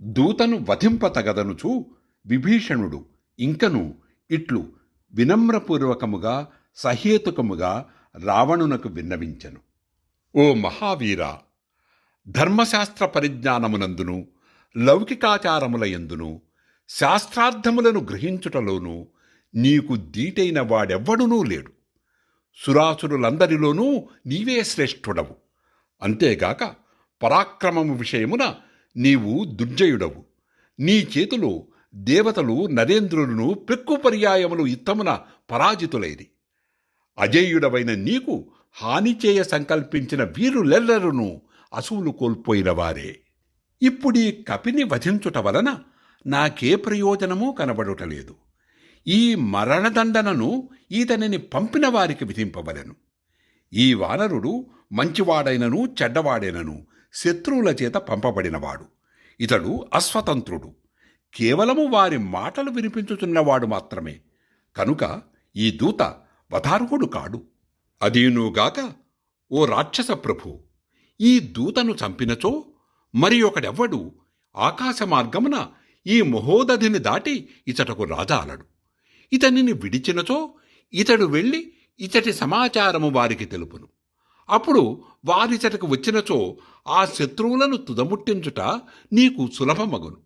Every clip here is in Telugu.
దూతను వధింపతగదనుచు విభీషణుడు ఇంకను ఇట్లు వినమ్రపూర్వకముగా సహేతుకముగా రావణునకు విన్నవించెను. ఓ మహావీర! ధర్మశాస్త్ర పరిజ్ఞానమునందును లౌకికాచారముల ఎందును శాస్త్రార్థములను గ్రహించుటలోనూ నీకు దీటైన వాడెవ్వడునూ లేడు. సురాసురులందరిలోనూ నీవే శ్రేష్ఠుడవు. అంతేగాక పరాక్రమము విషయమున నీవు దుర్జయుడవు. నీ చేతిలో దేవతలు నరేంద్రులను పెక్కు పర్యాయములు పరాజితులైరి. అజేయుడవైన నీకు హాని చేయ సంకల్పించిన వీరులెల్లరును అసువులు కోల్పోయిన వారే. ఇప్పుడీ కపిని వధించుట వలన నాకే ప్రయోజనమూ కనబడుటలేదు ఈ మరణదండనను ఈతనిని పంపిన వారికి విధింపవలెను. ఈ వానరుడు మంచివాడైనను చెడ్డవాడైనను శత్రువుల చేత పంపబడినవాడు. ఇతడు అస్వతంత్రుడు కేవలము వారి మాటలు వినిపించుతున్నవాడు మాత్రమే. కనుక ఈ దూత వధార్హుడు కాడు. అదీనుగాక ఓ రాక్షస ప్రభు ఈ దూతను చంపినచో మరి ఒకడెవ్వడు ఆకాశ మార్గమున ఈ మహోదధిని దాటి ఇతటకు రాజాలడు ఇతనిని విడిచినచో ఇతడు వెళ్ళి ఇతటి సమాచారము వారికి తెలుపును. అప్పుడు వారి చెటకు వచ్చినచో ఆ శత్రువులను తుదముట్టించుట నీకు సులభమగును.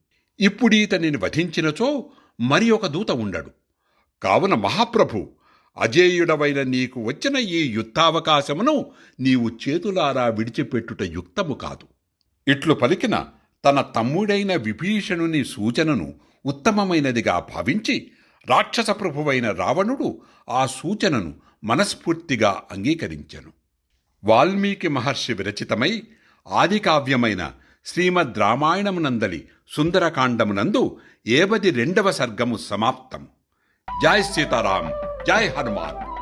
ఇప్పుడీతనిని వధించినచో మరి ఒక దూత ఉండడు. కావున మహాప్రభు అజేయుడవైన నీకు వచ్చిన ఈ యుద్ధావకాశమును నీవు చేతులారా విడిచిపెట్టుట యుక్తము కాదు. ఇట్లు పలికిన తన తమ్ముడైన విభీషణుని సూచనను ఉత్తమమైనదిగా భావించి రాక్షస ప్రభువైన రావణుడు ఆ సూచనను మనస్ఫూర్తిగా అంగీకరించెను. వాల్మీకి మహర్షి విరచితమై ఆదికావ్యమైన శ్రీమద్ రామాయణమునందలి సుందరకాండమునందు ఏబది రెండవ సర్గము సమాప్తం. జై సీతారాం జై హనుమాన్.